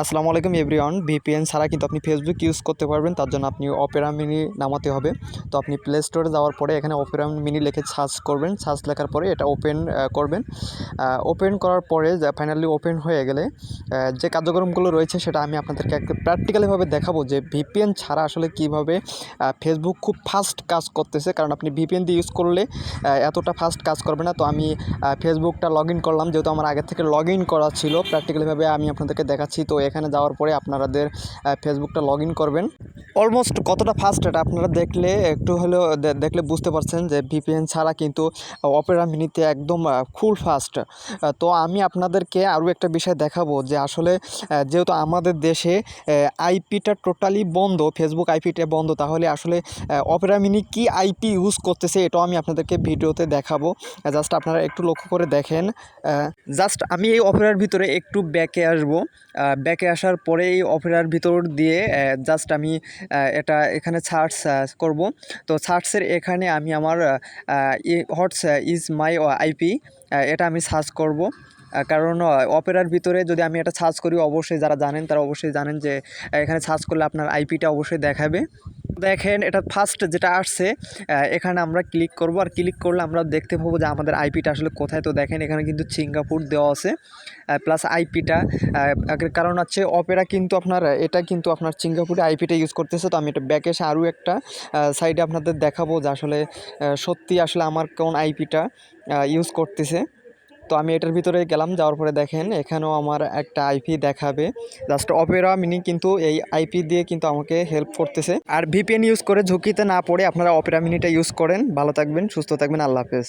আসসালামু আলাইকুম everyone, VPN ছাড়া কিন্তু আপনি ফেসবুক ইউজ করতে পারবেন, তার জন্য আপনি অপেরা মিনি নামাতে হবে। তো আপনি প্লে স্টোরে যাওয়ার পরে এখানে অপেরা মিনি লিখে সার্চ করবেন সার্চ লেখার পরে এটা ওপেন করবেন। ওপেন করার পরে ফাইনালি ওপেন হয়ে গেলে যে কার্যক্রমগুলো রয়েছে সেটা আমি আপনাদেরকে প্র্যাকটিক্যালিভাবে দেখাবো যে ভিপিএন ছাড়া আসলে কীভাবে ফেসবুক খুব ফাস্ট কাজ করতেছে। কারণ আপনি ভিপিএন দিয়ে ইউজ করলে এতটা ফাস্ট কাজ করবে না। তো আমি ফেসবুকটা লগ করলাম, যেহেতু আমার আগে থেকে লগ করা ছিল প্র্যাকটিক্যালিভাবে আমি আপনাদেরকে দেখাচ্ছি। তো এখানে যাওয়ার পরে আপনাদের ফেসবুকটা লগ করবেন। অলমোস্ট কতটা ফাস্ট এটা আপনারা দেখলে একটু হলেও দেখলে বুঝতে পারছেন যে ভিপিএন ছাড়া কিন্তু অপেরা মিনিতে একদম ফুল ফাস্ট তো আমি আপনাদেরকে আরও একটা বিষয় দেখাবো যে আসলে যেহেতু আমাদের দেশে আইপিটা টোটালি বন্ধ ফেসবুক আইপিটা বন্ধ, তাহলে আসলে অপেরা মিনি কী আইপি ইউজ করতেছে এটাও আমি আপনাদেরকে ভিডিওতে দেখাবো। জাস্ট আপনারা একটু লক্ষ্য করে দেখেন। জাস্ট আমি এই অপেরার ভিতরে একটু ব্যাকে আসব। ব্যাকে আসার পরে এই অপেরার ভিতর দিয়ে জাস্ট আমি এটা এখানে সার্চ করব। তো সার্চের এখানে আমি আমার হোয়াটস ইজ মাই আইপি এটা আমি সার্চ করব। কারণ অপেরার ভিতরে যদি আমি এটা সার্চ করি, অবশ্যই যারা জানেন, তারা অবশ্যই জানেন যে এখানে সার্চ করলে আপনার আইপিটা অবশ্যই দেখাবে। দেখেন, এটা ফার্স্ট যেটা আসছে এখানে আমরা ক্লিক করব। আর ক্লিক করলে আমরা দেখতে পাবো যে আমাদের আইপিটা আসলে কোথায়। তো দেখেন, এখানে কিন্তু সিঙ্গাপুর দেওয়া আছে প্লাস আইপিটা কারণ হচ্ছে অপেরা কিন্তু আপনার, এটা কিন্তু আপনার সিঙ্গাপুরে আইপিটা ইউজ করতেছে। তো আমি এটা ব্যাকে এসে আরও একটা সাইডে আপনাদের দেখাবো যে আসলে সত্যি আসলে আমার কোন আইপিটা ইউজ করতেছে। তো আমি এটার ভিতরে গেলাম, যাওয়ার পরে দেখেন এখানেও আমার একটা আইপি দেখাবে। জাস্ট অপেরা মিনি কিন্তু এই আইপি দিয়ে কিন্তু আমাকে হেল্প করতেছে। আর ভিপিএন ইউজ করে ঝুঁকিতে না পড়ে আপনারা অপেরা মিনিটা ইউজ করেন। ভালো থাকবেন, সুস্থ থাকবেন, আল্লাহ হাফেজ।